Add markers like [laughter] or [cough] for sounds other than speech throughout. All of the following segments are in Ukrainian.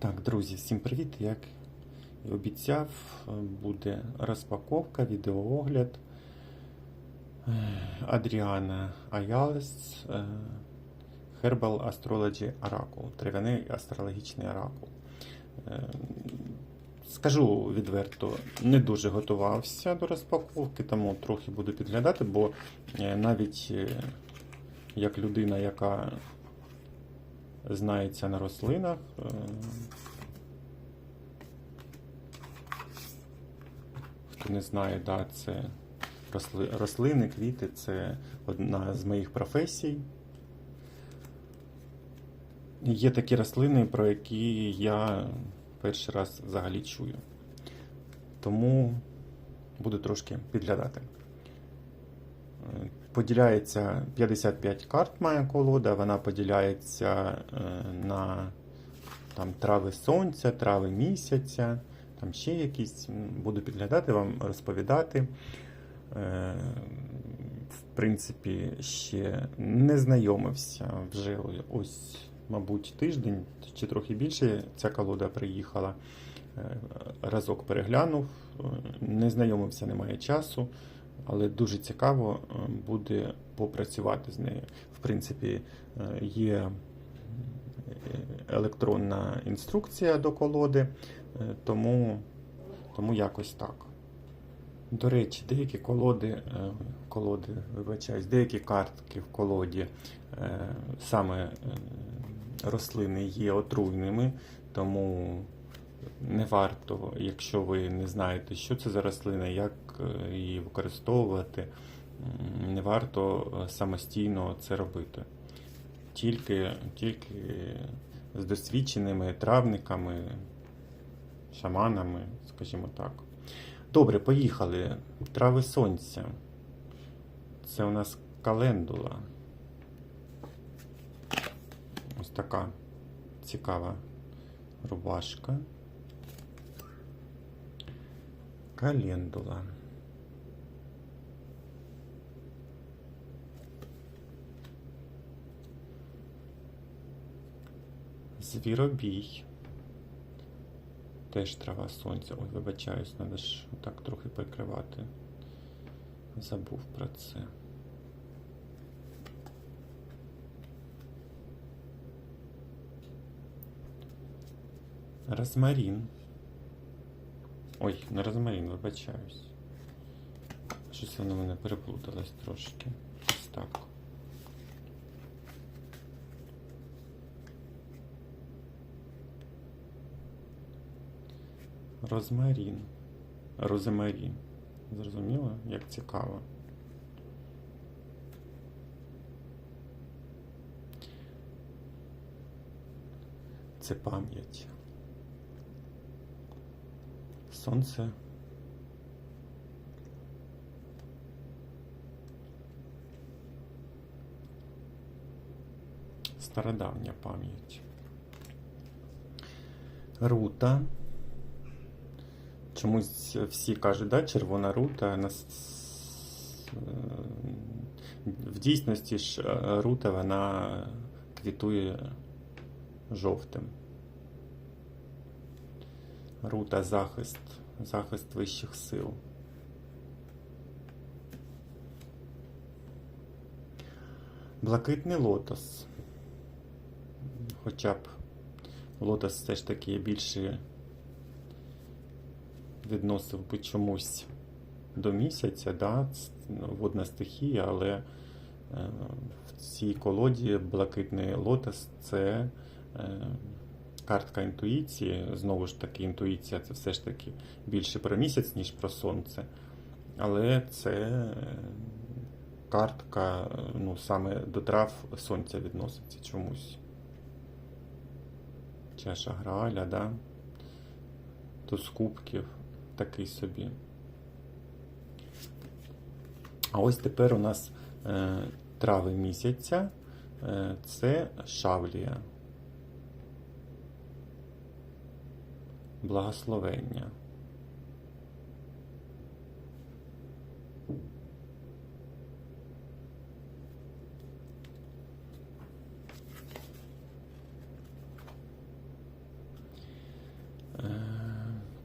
Так, друзі, всім привіт! Як і обіцяв, буде розпаковка, відеоогляд Адріана Аялес е, Herbal Astrology Oracle, трав'яний астрологічний оракул. Е, Скажу відверто, не дуже готувався до розпаковки, тому трохи буду підглядати, бо е, навіть як людина, яка знається на рослинах. Хто не знає, да, це росли- рослини, квіти це одна з моїх професій. Є такі рослини, про які я перший раз взагалі чую. Тому буду трошки підглядати. Поділяється 55 карт має колода, вона поділяється е, на там, трави сонця, трави місяця, там ще якісь. Буду підглядати, вам розповідати. Е, В принципі, ще не знайомився вже ось, мабуть, тиждень чи трохи більше ця колода приїхала. Е, Разок переглянув, не знайомився, немає часу, але дуже цікаво е, буде попрацювати з нею. В принципі, е, є е, електронна інструкція до колоди, тому, тому якось так. До речі, деякі колоди, колоди, вибачаюсь, деякі картки в колоді, саме рослини є отруйними, тому не варто, якщо ви не знаєте, що це за рослина, як її використовувати, не варто е, самостійно це робити. Тільки, тільки з досвідченими травниками, шаманами, скажімо так. Добре, поїхали. Трави сонця. Це у нас календула. Ось така цікава рубашка. Календула. Звіробій. Теж трава сонця. Ой, вибачаюсь, треба ж так трохи прикривати. Забув про це. Розмарін. Ой, не розмарін, вибачаюсь. Щось воно мене переплуталось трошки. Ось так. Розмарін. Роземарін. Зрозуміло, як цікаво. Це пам'ять. Сонце. Стародавня пам'ять. Рута. Чомусь всі кажуть, да, червона рута. Нас... е, В дійсності ж е, рута вона квітує жовтим. Рута захист, захист вищих сил. Блакитний лотос. Хоча б лотос все ж таки більше відносив би чомусь до місяця, да? водна стихія, але е, в цій колоді блакитний лотос це е, картка інтуїції. Знову ж таки, інтуїція це все ж таки більше про місяць, ніж про сонце. Але це е, картка ну, саме до трав сонця відноситься чомусь. Чаша Грааля, да? Туз кубків такий собі. А ось тепер у нас е, трави місяця. Е, це шавлія. Благословення.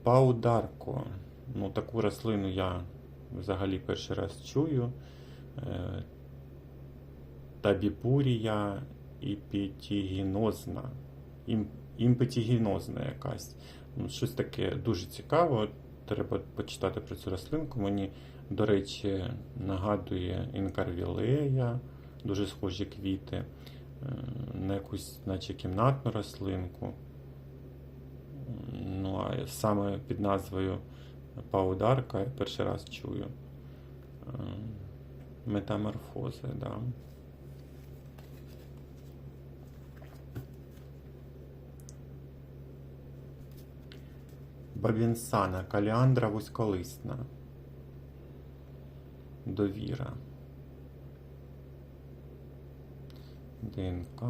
Паударко. Ну, таку рослину я взагалі перший раз чую. Е, Табіпурія іпетігінозна. Імпетігінозна якась. Ну, щось таке дуже цікаво. Треба почитати про цю рослинку. Мені, до речі, нагадує інкарвілея, дуже схожі квіти, е, на якусь, наче кімнатну рослинку. Ну, а саме під назвою Паударка я перший раз чую. Е, Метаморфози, да. Бабінсана, каліандра вузьколисна. Довіра. ДНК.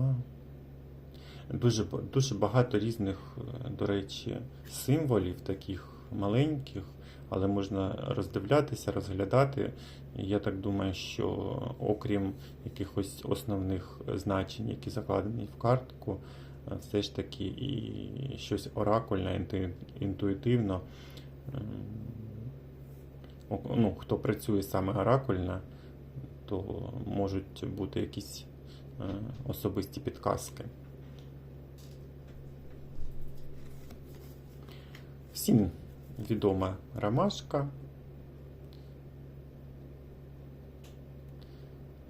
Дуже, дуже багато різних, е, до речі, символів, таких маленьких, але можна роздивлятися, розглядати. Я так думаю, що окрім якихось основних значень, які закладені в картку, е, все ж таки і щось оракульне, інтуїтивно. ем, Ну, хто працює саме оракульно, то можуть бути якісь е, особисті підказки. Всім відома ромашка.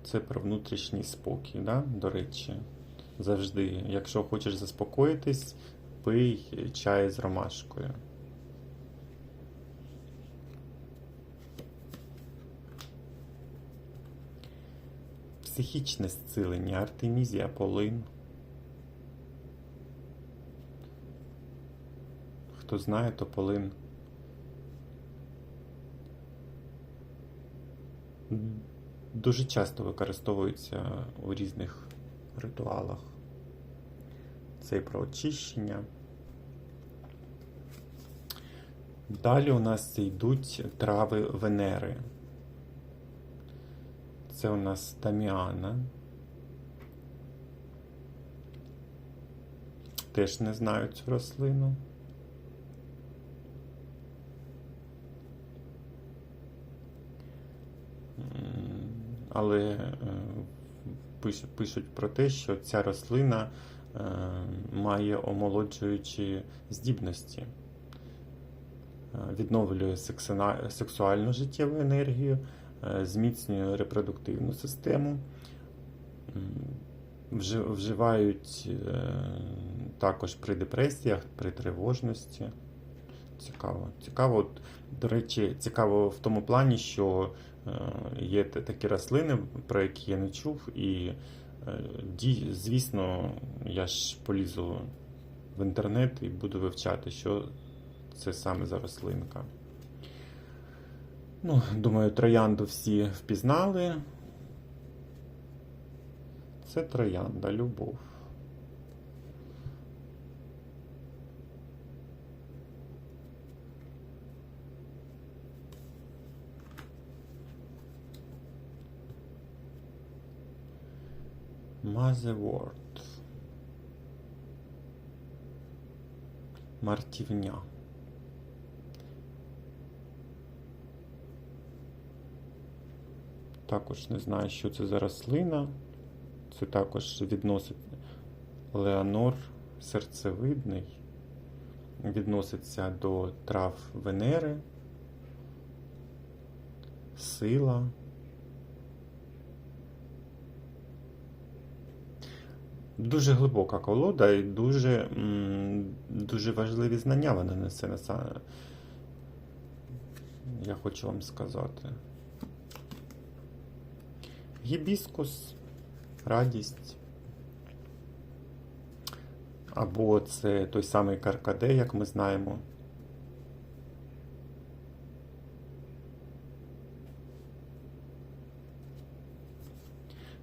Це про внутрішній спокій, да? до речі. Завжди, якщо хочеш заспокоїтись, пий чай з ромашкою. Психічне зцілення, артемізія, полин. Хто знає, то полин. Дуже часто використовується у різних ритуалах. Це і про очищення. Далі у нас йдуть трави Венери. Це у нас Таміана. Теж не знаю цю рослину. Але е, пишуть про те, що ця рослина е, має омолоджуючі здібності, Е, відновлює сексуальну життєву енергію, зміцнює репродуктивну систему. Вживають також при депресіях, при тривожності. Цікаво. Цікаво, от, до речі, цікаво в тому плані, що є такі рослини, про які я не чув, і е, звісно, я ж полізу в інтернет і буду вивчати, що це саме за рослинка. Ну, думаю, троянду всі впізнали. Це троянда, любов. Мазеворд. Мартівня. Також не знаю, що це за рослина. Це також відносить Леонор серцевидний. Відноситься до трав Венери, сила. Дуже глибока колода і дуже, дуже важливі знання вона несе на Я хочу вам сказати. Гібіскус, радість. Або це той самий каркаде, як ми знаємо.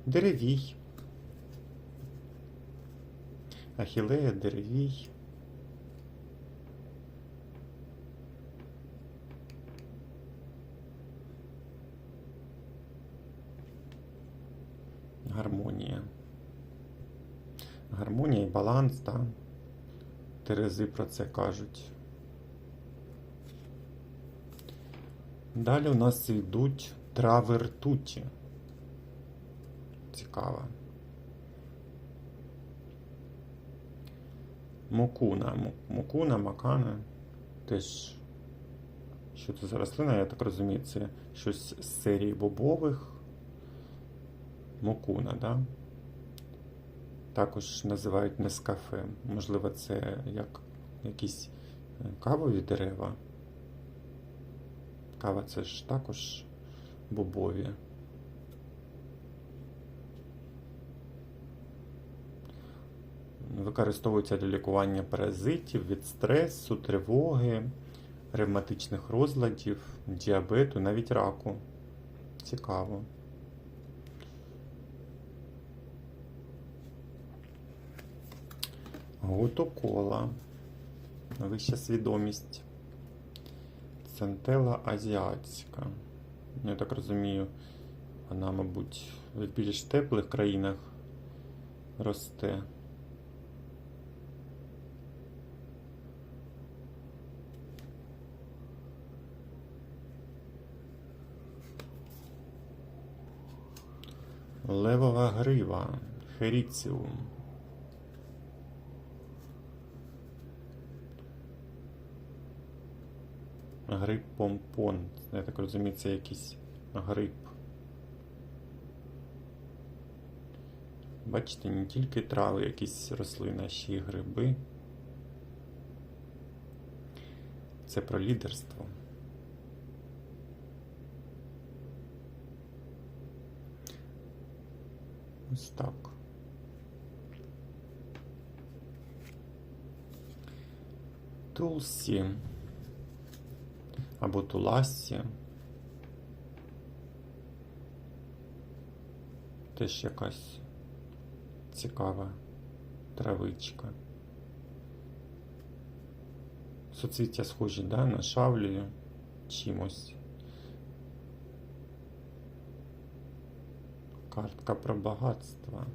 Деревій. Ахілея, деревій. Гармонія. Гармонія і баланс, так. Терези про це кажуть. Далі у нас йдуть трави ртуті. Цікаво. Мукуна. Мукуна, макана. Теж. Що це за рослина, я так розумію, це щось з серії бобових. Мукуна, да? Також називають нескафе. Можливо, це як якісь е, кавові дерева. Кава це ж також бобові. Використовується для лікування паразитів від стресу, тривоги, ревматичних розладів, діабету, навіть раку. Цікаво. Гутокола. Вища свідомість. Центела азіатська. Я так розумію, вона, мабуть, в більш теплих країнах росте. Левова грива. Херіціум. Гриб помпон. Я так розумію, це якийсь гриб. Бачите, не тільки трави, якісь рослини, а ще й гриби. Це про лідерство. Ось так. Тулсі або Туласі. Теж якась цікава травичка. Суцвіття схожі, да, на шавлію чимось. Картка про багатство.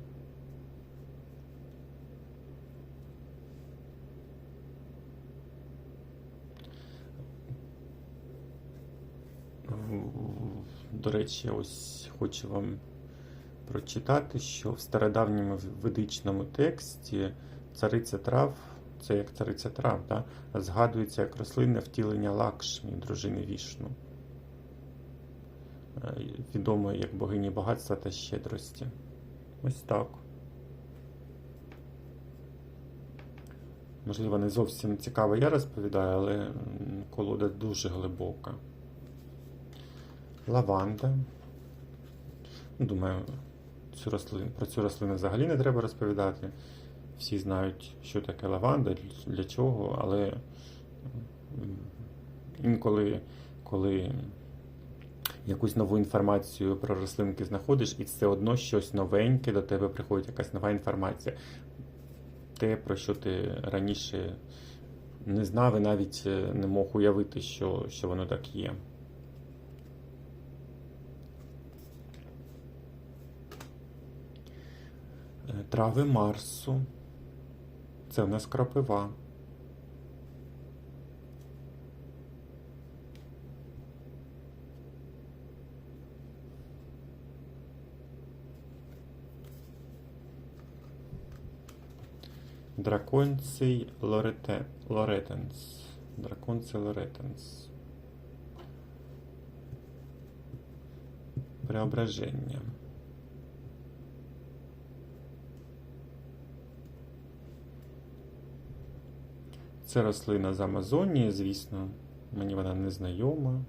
До речі, ось хочу вам прочитати, що в стародавньому ведичному тексті цариця трав, це як цариця трав, да, згадується як рослинне втілення Лакшмі, дружини Вішну, відомої як богині багатства та щедрості. Ось так. Можливо, не зовсім цікаво я розповідаю, але колода дуже глибока. Лаванда. Ну, Думаю, цю рослину, про цю рослину взагалі не треба розповідати. Всі знають, що таке лаванда, для чого, але інколи, коли якусь нову інформацію про рослинки знаходиш, і все одно щось новеньке до тебе приходить, якась нова інформація. Те, про що ти раніше не знав і навіть е, не мог уявити, що, що воно так є. Е, Трави Марсу. Це в нас крапива. Драконций Лорете... Лоретенс. Драконций Лоретенс. Преображення. Це рослина з Амазонії, звісно, мені вона не знайома.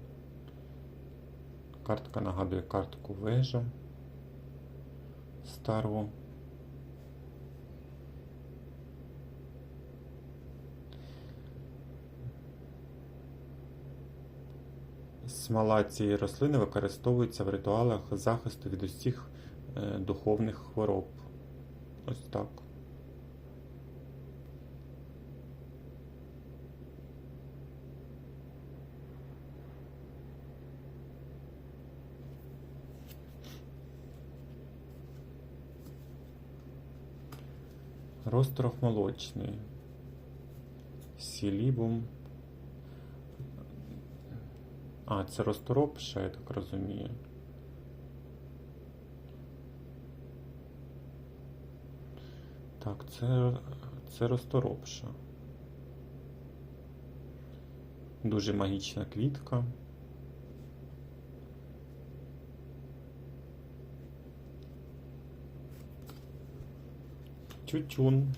Картка нагадує картку вежа стару. Смола цієї рослини використовується в ритуалах захисту від усіх е, духовних хвороб. Ось так. Розтров молочний. Сілібум. А, це розторопша, я так розумію. Так, це, це розторопша. Дуже магічна квітка. Тютюн.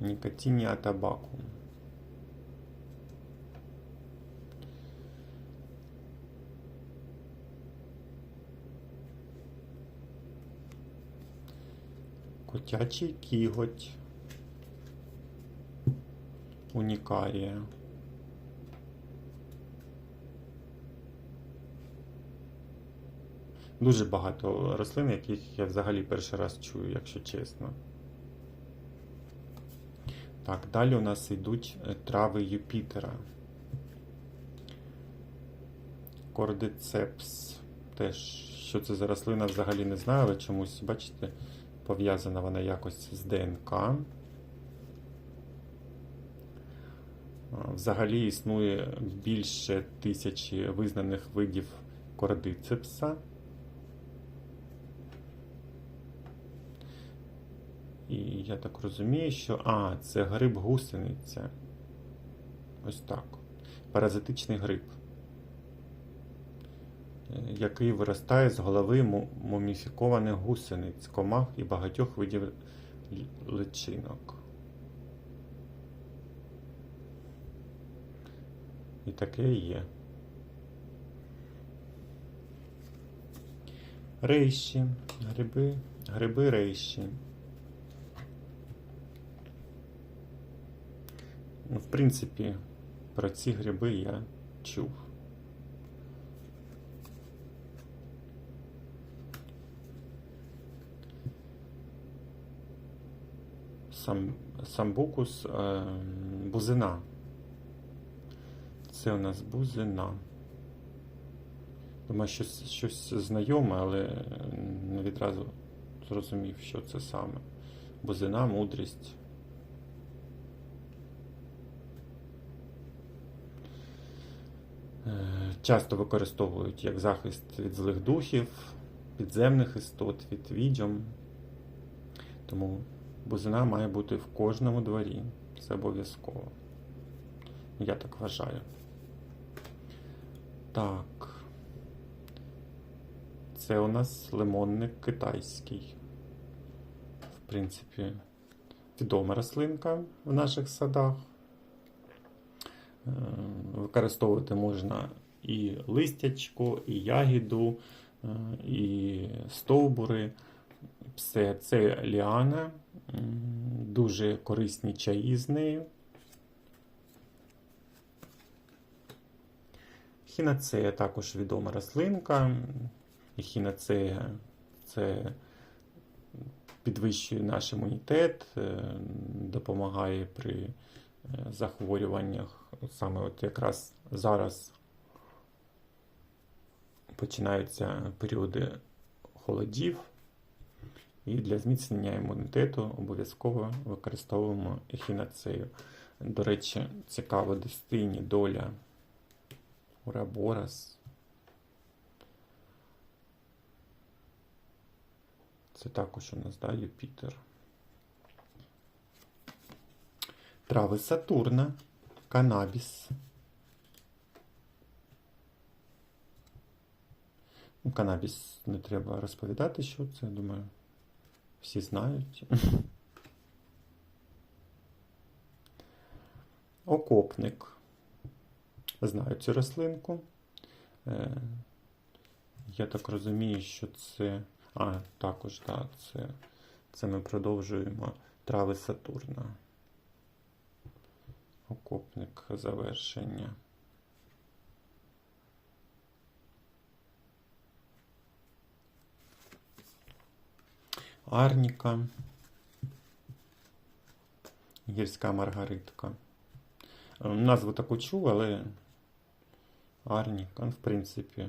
Никотиния табаку. Котячий кіготь. Унікарія. Дуже багато рослин, яких я взагалі перший раз чую, якщо чесно. Так, далі у нас йдуть е, трави Юпітера. Кордицепс. Теж, що це за рослина, взагалі не знаю, але чомусь, бачите, пов'язана вона якось з ДНК. Взагалі існує більше тисячі визнаних видів кордицепса. І я так розумію, що. А, це гриб гусениця. Ось так. Паразитичний гриб, який виростає з голови му- муміфікованих гусениць, комах і багатьох видів личинок. І таке є. Рейші, гриби, гриби рейші. Ну, в принципі, про ці гриби я чув. Сам, самбукус е, бузина. Це у нас бузина. Думаю, щось, щось знайоме, але не відразу зрозумів, що це саме. Бузина, мудрість. Е, Часто використовують як захист від злих духів, підземних істот, від відьом. Тому бузина має бути в кожному дворі. Це обов'язково. Я так вважаю. Так. Це у нас лимонник китайський. В принципі, відома рослинка в наших садах. Е, Використовувати можна і листячко, і ягіду, е, і стовбури. Все це ліана, дуже корисні чаї з нею. Хінацея також відома рослинка. І хінацея це підвищує наш імунітет, е, допомагає при е, захворюваннях. Саме от якраз зараз починаються періоди холодів. І для зміцнення імунітету обов'язково використовуємо ехінацею. До речі, цікаво дестині доля Ураборас. Це також у нас, да, Юпітер. Трави Сатурна, канабіс. Ну, канабіс не треба розповідати, що це, думаю, всі знають. Окопник. Знаю цю рослинку. Е, Я так розумію, що це. А, також, так, це, це ми продовжуємо трави Сатурна. Окопник завершення. Арніка. Гірська маргаритка. Е, Назву таку чув, але Арніка, ну, в принципі,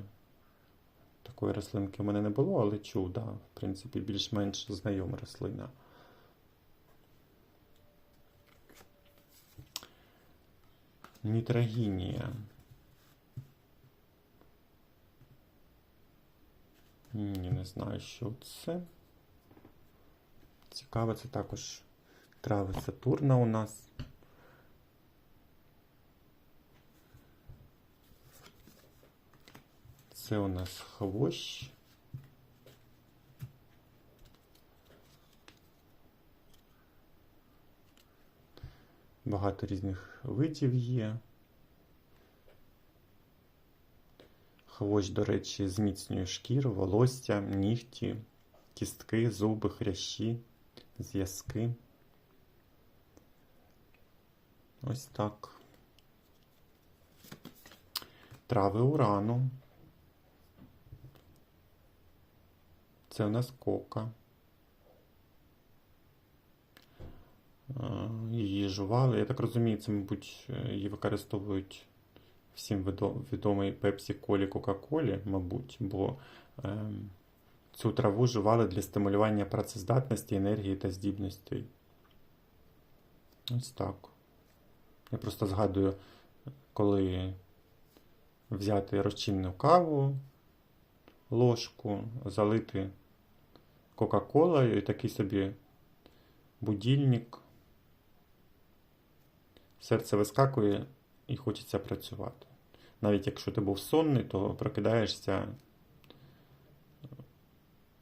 такої рослинки в мене не було, але чув, да, в принципі, більш-менш знайома рослина. Нітрогінія. Ні, не знаю, що це. Цікаво, це також трави Сатурна у нас. Це у нас хвощ. Багато різних видів є. Хвощ, до речі, зміцнює шкіру, волосся, нігті, кістки, зуби, хрящі, зв'язки. Ось так. Трави урану. Це у нас кока. Е, Її жували. Я так розумію, це, мабуть, її використовують всім відо- відомій Пепсі Колі Кока-Колі, мабуть, бо е, цю траву жували для стимулювання працездатності, енергії та здібностей. Ось так. Я просто згадую, коли взяти розчинну каву, ложку, залити Кока-Колою і такий собі будильник. Серце вискакує і хочеться працювати. Навіть якщо ти був сонний, то прокидаєшся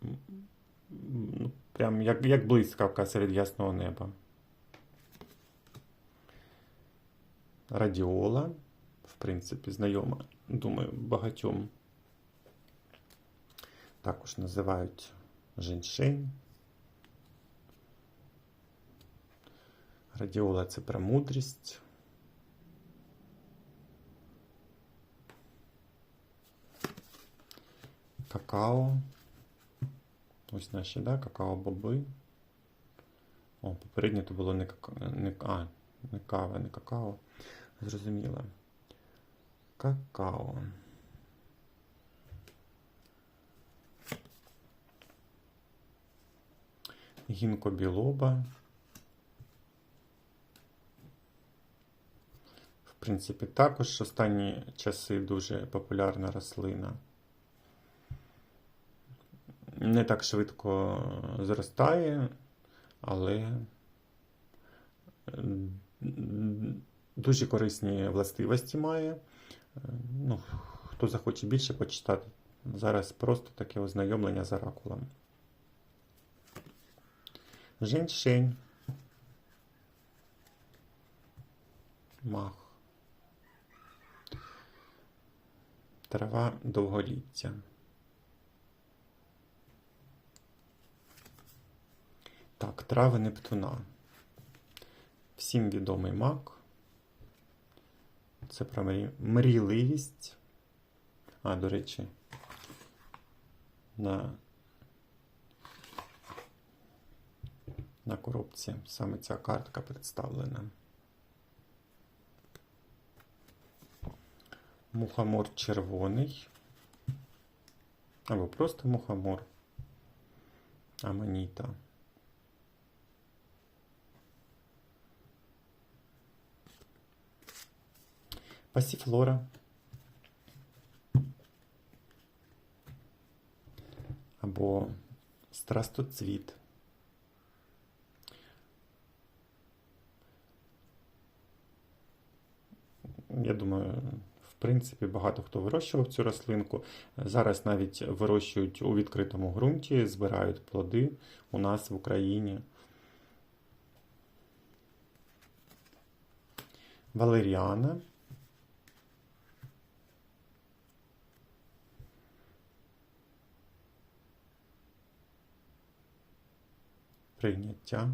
м, ну, прям як, як блискавка серед ясного неба. Радіола, в принципі, знайома, думаю, багатьом. Також називають женьшень. Радіола це про мудрість. Какао. Ось наші, да, какао-боби. О, попереднє то було не, кака... не, а, не кава, не какао. Зрозуміло. Какао. Гінко білоба. В принципі, також останні часи дуже популярна рослина. Не так швидко зростає, але дуже корисні властивості має. Е, Ну, хто захоче більше почитати, зараз просто таке ознайомлення з оракулом. Женьшень. Мах. Трава довголіття. Так, трави Нептуна. Всім відомий мак. Це про мрі- мрійливість. А, до речі, на, на коробці саме ця картка представлена. Мухомор червоний. Або просто мухомор. Аманіта. Пасіфлора. Або страстоцвіт. Я думаю, в принципі, багато хто вирощував цю рослинку. Зараз навіть вирощують у відкритому ґрунті, збирають плоди у нас в Україні. Валеріана. Прийняття.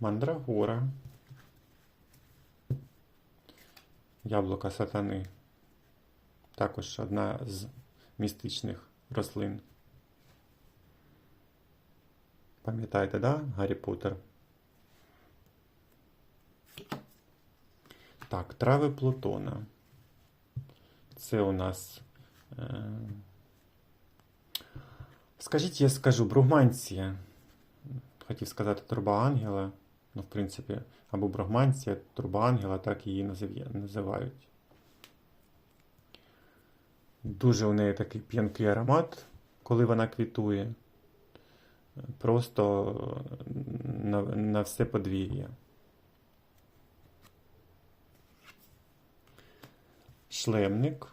Мандрагора. Яблука сатани. Також одна з містичних рослин. Пам'ятаєте, да? Гаррі Поттер? Так, трави Плутона. Це у нас. Е... Скажіть, я скажу, бругманція. Хотів сказати труба ангела. Ну, в принципі, або брогманція, турбоангела, так її називають. Дуже у неї такий п'янкий аромат, коли вона квітує. Просто на, на все подвір'я. Шлемник.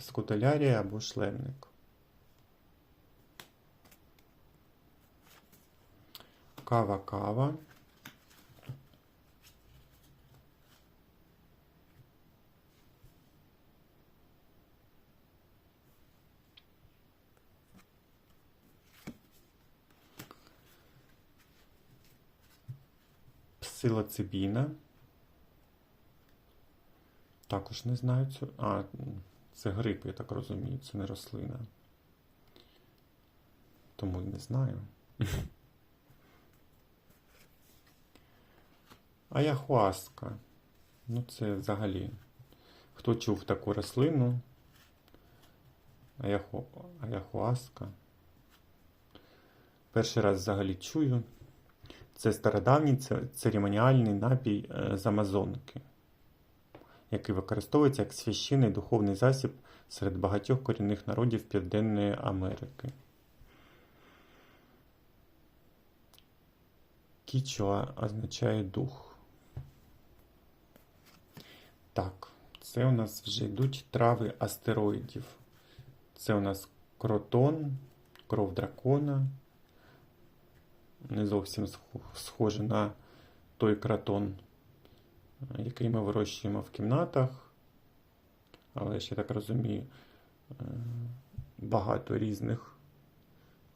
Скутелярія або шлемник. Кава кава. Псилоцибіна. Також не знаю цю. А, це гриб, я так розумію, це не рослина. Тому не знаю. [laughs] Аяхуаска. Ну, це взагалі. Хто чув таку рослину? Аяху... Аяхуаска. Перший раз взагалі чую. Це стародавній церемоніальний напій е, з Амазонки, який використовується як священний духовний засіб серед багатьох корінних народів Південної Америки. Кічуа означає дух. Так, це у нас вже йдуть трави астероїдів. Це у нас кротон, кров дракона. Не зовсім схоже на той кротон, який ми вирощуємо в кімнатах. Але ж я так розумію, е, багато різних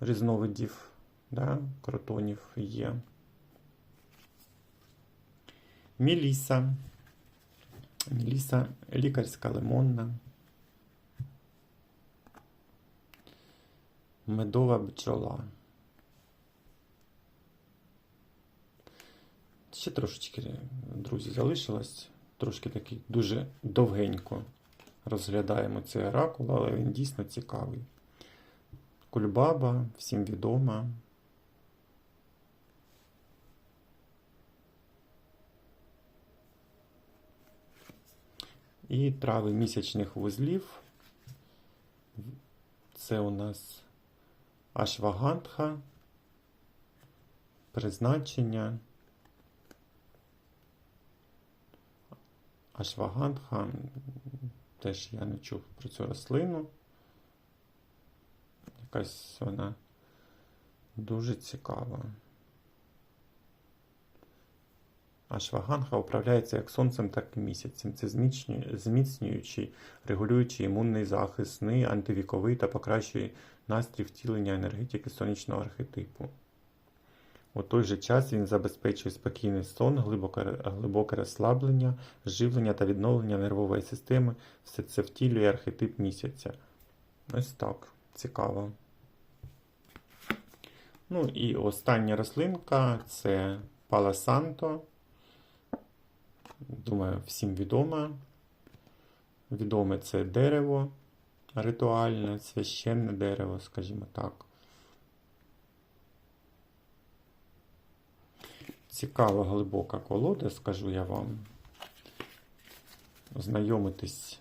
різновидів да, кротонів є. Міліса. Міліса лікарська лимонна. Медова бджола. Ще трошечки, друзі, залишилось. Трошки такий дуже довгенько розглядаємо цей оракул, але він дійсно цікавий. Кульбаба, всім відома. І трави місячних вузлів. Це у нас ашвагандха, призначення. Ашвагандха, теж я не чув про цю рослину. Якась вона дуже цікава. Ашвагандха управляється як сонцем, так і місяцем. Це зміцнюючий, регулюючий імунний захист, антивіковий та покращує настрій втілення енергетики сонячного архетипу. У той же час він забезпечує спокійний сон, глибоке, глибоке розслаблення, живлення та відновлення нервової системи. Все це втілює архетип місяця. Ось так. Цікаво. Ну і остання рослинка це паласанто. Думаю, всім відома. Відоме це дерево ритуальне, священне дерево, скажімо так. Цікава глибока колода, скажу я вам. Знайомитись,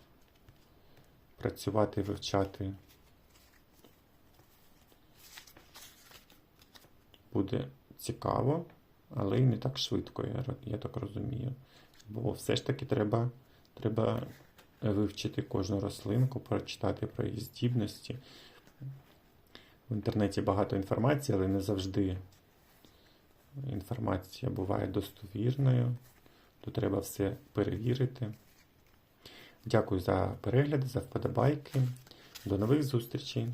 працювати, вивчати буде цікаво, але й не так швидко, я, я так розумію. Бо все ж таки треба, треба вивчити кожну рослинку, прочитати про її здібності. В інтернеті багато інформації, але не завжди інформація буває достовірною. То треба все перевірити. Дякую за перегляд, за вподобайки. До нових зустрічей!